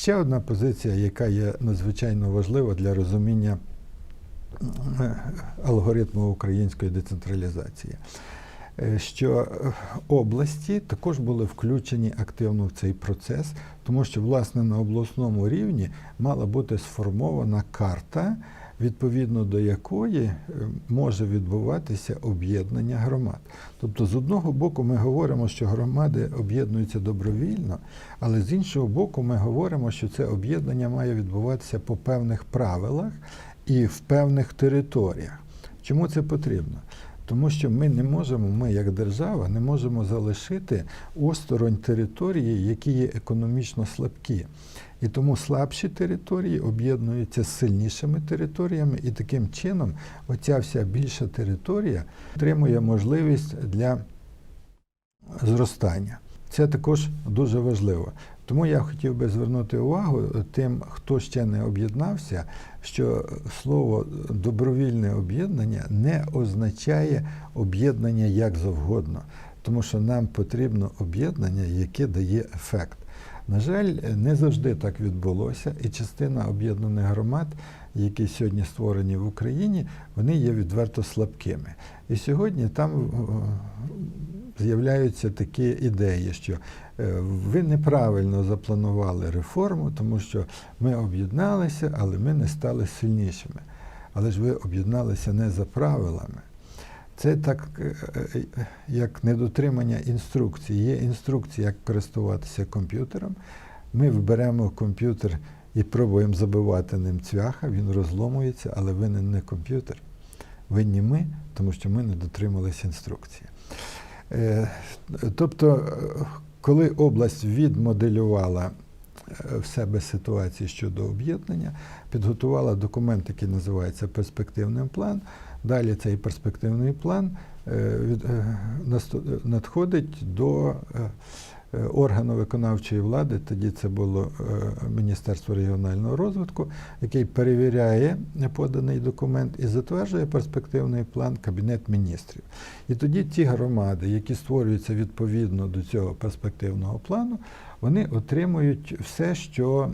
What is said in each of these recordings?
Ще одна позиція, яка є надзвичайно важлива для розуміння е, алгоритму української децентралізації, е, що е, області також були включені активно в цей процес, тому що власне на обласному рівні мала бути сформована карта, відповідно до якої е, може відбуватися об'єднання громад. Тобто, з одного боку, ми говоримо, що громади об'єднуються добровільно, але з іншого боку, ми говоримо, що це об'єднання має відбуватися по певних правилах і в певних територіях. Чому це потрібно? Тому що ми не можемо, ми як держава, не можемо залишити осторонь території, які є економічно слабкі. І тому слабші території об'єднуються з сильнішими територіями, і таким чином оця вся більша територія отримує можливість для зростання. Це також дуже важливо. Тому я хотів би звернути увагу тим, хто ще не об'єднався, що слово добровільне об'єднання не означає об'єднання як завгодно, тому що нам потрібно об'єднання, яке дає ефект. На жаль, не завжди так відбулося, і частина об'єднаних громад, які сьогодні створені в Україні, вони є відверто слабкими. І сьогодні там е, з'являються такі ідеї, що е, ви неправильно запланували реформу, тому що ми об'єдналися, але ми не стали сильнішими. Але ж ви об'єдналися не за правилами. Це так, е, е, як недотримання інструкції. Є інструкція, як користуватися комп'ютером. Ми вберемо комп'ютер і пробуємо забивати ним цвяха, він розломується, але винен не комп'ютер. Винні ми, тому що ми не дотрималися інструкції. Е, Тобто, коли область відмоделювала в себе ситуації щодо об'єднання, підготувала документ, який називається перспективний план. Далі цей перспективний план е, е, надходить до е, органу виконавчої влади, тоді це було Міністерство регіонального розвитку, який перевіряє поданий документ і затверджує перспективний план Кабінет міністрів. І тоді ті громади, які створюються відповідно до цього перспективного плану, вони отримують все, що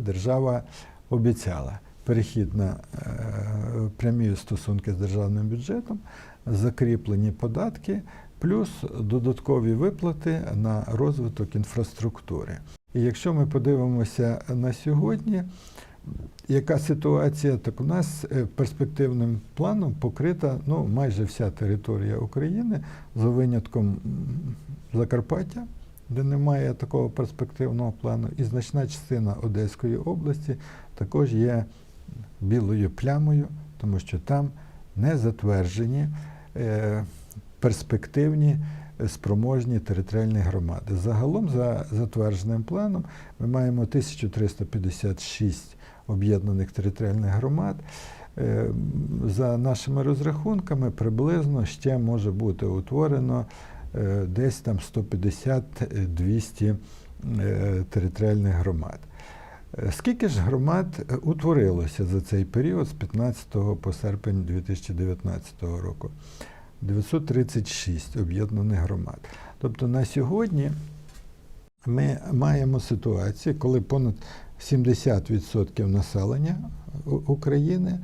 держава обіцяла. Перехід на е, прямі стосунки з державним бюджетом, закріплені податки, плюс додаткові виплати на розвиток інфраструктури. І якщо ми подивимося на сьогодні, яка ситуація, так у нас е, перспективним планом покрита ну, майже вся територія України за винятком Закарпаття, де немає такого перспективного плану, і значна частина Одеської області також є білою плямою, тому що там не затверджені е, перспективні е, спроможні територіальні громади. Загалом, за затвердженим планом, ми маємо 1356 об'єднаних територіальних громад. Е, За нашими розрахунками, приблизно ще може бути утворено десь там 150-200 е, територіальних громад. Скільки ж громад е, утворилося за цей період з 15 по серпень 2019 року? 936 об'єднаних громад. Тобто на сьогодні ми маємо ситуацію, коли понад 70% населення України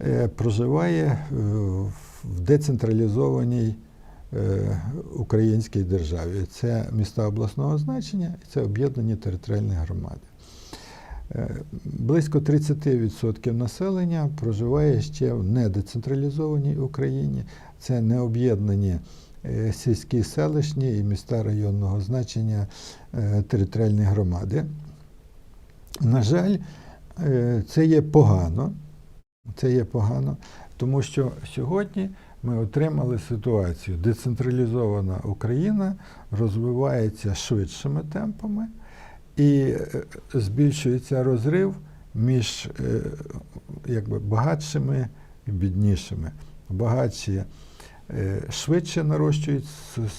е, проживає в децентралізованій е, українській державі. Це міста обласного значення і це об'єднані територіальні громади. Е, Близько 30% населення проживає ще в недецентралізованій Україні. Це необ'єднані е, сільські селищні і міста районного значення е, територіальні громади. На жаль, це є погано. Це є погано, тому що сьогодні ми отримали ситуацію. Децентралізована Україна розвивається швидшими темпами і е, збільшується розрив між е, якби, багатшими і біднішими. Багатші е, швидше нарощують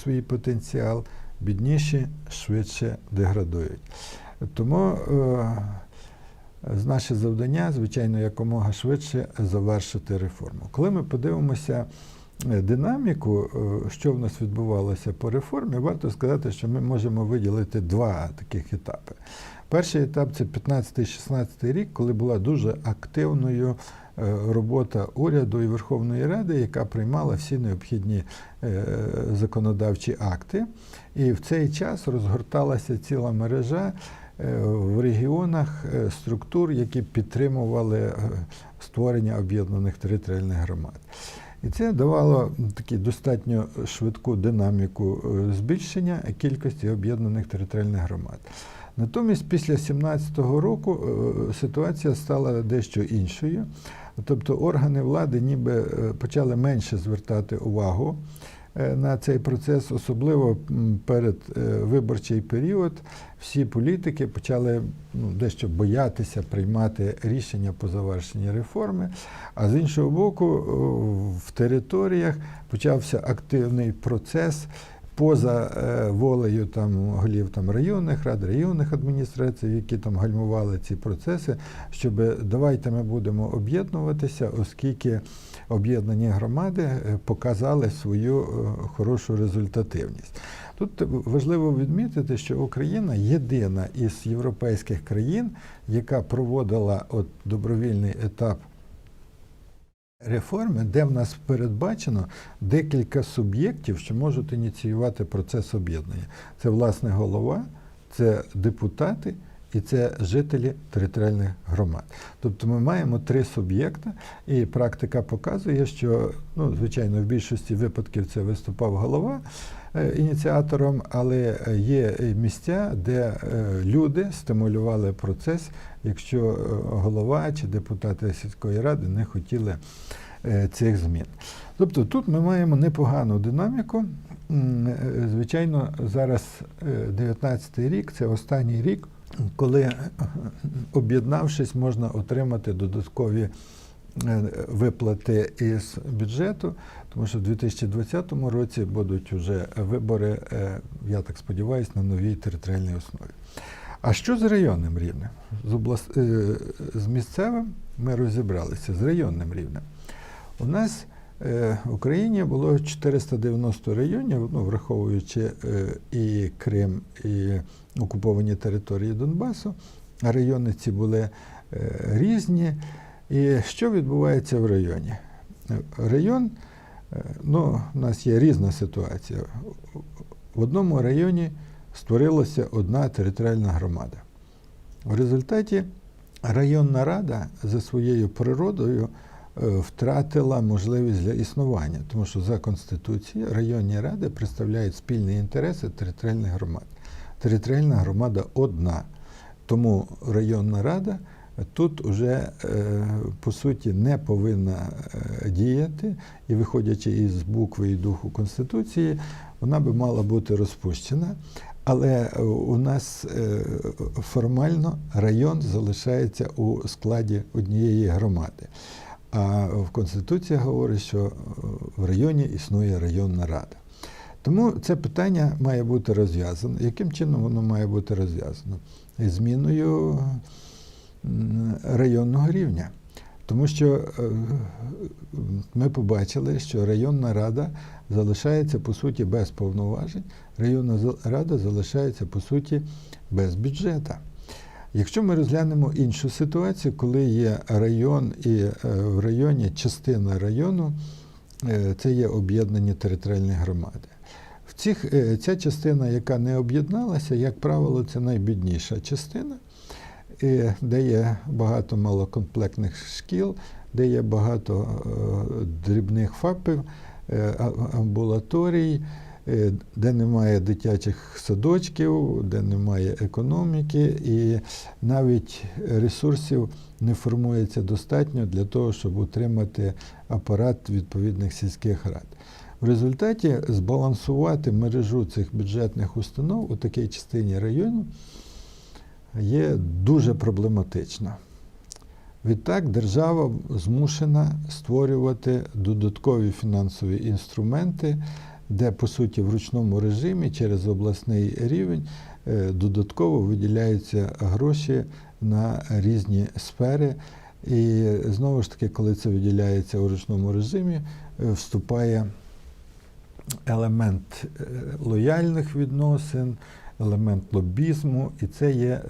свій потенціал, бідніші швидше деградують. Тому наше завдання, звичайно, якомога швидше завершити реформу. Коли ми подивимося динаміку, е, що в нас відбувалося по реформі, варто сказати, що ми можемо виділити два таких етапи. Перший етап це 15-16 рік, коли була дуже активною е, робота уряду і Верховної Ради, яка приймала всі необхідні е, законодавчі акти. І в цей час розгорталася ціла мережа в регіонах структур, які підтримували створення об'єднаних територіальних громад. І це давало таку достатньо швидку динаміку е, збільшення кількості об'єднаних територіальних громад. Натомість після 2017 року е, ситуація стала дещо іншою. Тобто органи влади ніби е, почали менше звертати увагу на цей процес, особливо перед е, виборчий період. Всі політики почали ну, дещо боятися приймати рішення по завершенні реформи. А з іншого боку, е, в територіях почався активний процес поза е, волею там голів там районних рад, районних адміністрацій, які там гальмували ці процеси, щоб давайте ми будемо об'єднуватися, оскільки об'єднані громади е, показали свою е, хорошу результативність. Тут важливо відмітити, що Україна єдина із європейських країн, яка проводила от добровільний етап реформи, де в нас передбачено декілька суб'єктів, що можуть ініціювати процес об'єднання. Це власне голова, це депутати і це жителі територіальних громад. Тобто ми маємо три суб'єкти, і практика показує, що ну, звичайно в більшості випадків це виступав голова е, ініціатором, але є місця, де е, люди стимулювали процес, якщо е, голова чи депутати сільської ради не хотіли е, цих змін. Тобто тут ми маємо непогану динаміку. Е, Звичайно, зараз 19 рік це останній рік, коли е, об'єднавшись, можна отримати додаткові е, виплати із бюджету, тому що в 2020 році будуть вже вибори, е, я так сподіваюся, на новій територіальній основі. А що з районним рівнем? З, облас... з місцевим ми розібралися, з районним рівнем. У нас в Україні було 490 районів, ну, враховуючи е, і Крим, і окуповані території Донбасу. Райони ці були е, різні. І що відбувається в районі? Е, Район, е, ну, у нас є різна ситуація. В одному районі створилася одна територіальна громада. В результаті районна рада за своєю природою е, втратила можливість для існування, тому що за Конституцією районні ради представляють спільні інтереси територіальних громад. Територіальна громада одна. Тому районна рада тут вже е, по суті не повинна е, діяти, і виходячи із букви і духу Конституції, вона би мала бути розпущена. Але е, у нас е, формально район залишається у складі однієї громади. А в Конституції говорить, що е, в районі існує районна рада. Тому це питання має бути розв'язане. Яким чином воно має бути розв'язано? Зміною районного рівня. Тому що е, ми побачили, що районна рада залишається по суті без повноважень, районна рада залишається по суті без бюджету. Якщо ми розглянемо іншу ситуацію, коли є район і е, в районі частина району, е, це є об'єднані територіальні громади. В цих, е, ця частина, яка не об'єдналася, як правило, це найбідніша частина, де є багато малокомплектних шкіл, де є багато дрібних ФАПів, амбулаторій, де немає дитячих садочків, де немає економіки, і навіть ресурсів не формується достатньо для того, щоб утримати апарат відповідних сільських рад. В результаті збалансувати мережу цих бюджетних установ у такій частині району є дуже проблематично. Відтак держава змушена створювати додаткові фінансові інструменти, де, по суті, в ручному режимі через обласний рівень е, додатково виділяються гроші на різні сфери. І знову ж таки, коли це виділяється у ручному режимі, е, вступає елемент е, лояльних відносин, елемент лобізму, і це є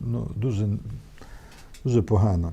ну, дуже, дуже погано.